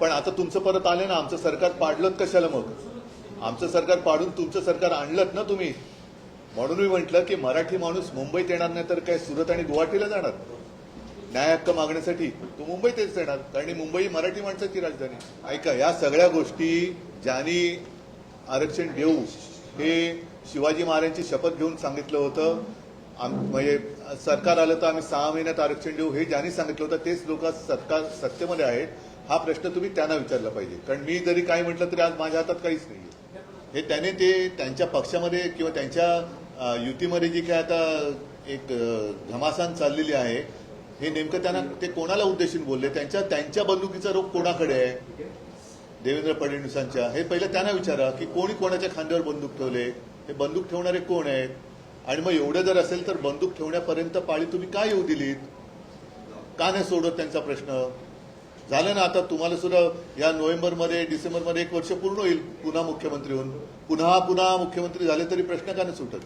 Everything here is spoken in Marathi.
पण आता तुमचं परत आले ना आमचं सरकार पाडलं कशाला मग? आमचं सरकार पाडून तुमचं सरकार आणलं ना तुम्ही? म्हणून मी म्हटलं की मराठी माणूस मुंबईत येणार नाही तर काय सुरत आणि गुवाहाटीला जाणार? न्याय हक्क मागण्यासाठी तो मुंबईतच येणार. कारण मुंबई मराठी माणसाची राजधानी. ऐका या सगळ्या गोष्टी ज्यांनी आरक्षण देऊ हे शिवाजी महाराजांची शपथ घेऊन सांगितलं होतं. आम- म्हणजे सरकार आलं तर आम्ही सहा महिन्यात आरक्षण देऊ हे ज्यांनी सांगितलं होतं तेच लोक सरकार सत्तेमध्ये आहेत. हा प्रश्न तुम्ही त्यांना विचारला पाहिजे. कारण मी जरी काय म्हटलं तरी आज माझ्या हातात काहीच नाही हे त्याने ते त्यांच्या पक्षामध्ये किंवा त्यांच्या युतीमध्ये जी काय आता एक घमासान चाललेली आहे हे नेमकं त्यांना ते कोणाला उद्देशून बोलले? त्यांच्या त्यांच्या बंदुकीचा रोग कोणाकडे आहे? देवेंद्र फडणवीसांच्या. हे पहिलं त्यांना विचारा की कोणी कोणाच्या खांद्यावर बंदूक ठेवले? हे बंदूक ठेवणारे कोण आहेत? आणि मग एवढं जर असेल तर बंदूक ठेवण्यापर्यंत पाळी तुम्ही का येऊ दिलीत? का नाही सोडत त्यांचा प्रश्न? झालं ना आता तुम्हाला सुद्धा या नोव्हेंबरमध्ये डिसेंबरमध्ये एक वर्ष पूर्ण होईल पुन्हा मुख्यमंत्री होऊन. पुन्हा पुन्हा मुख्यमंत्री झाले तरी प्रश्न का नाही सुटत?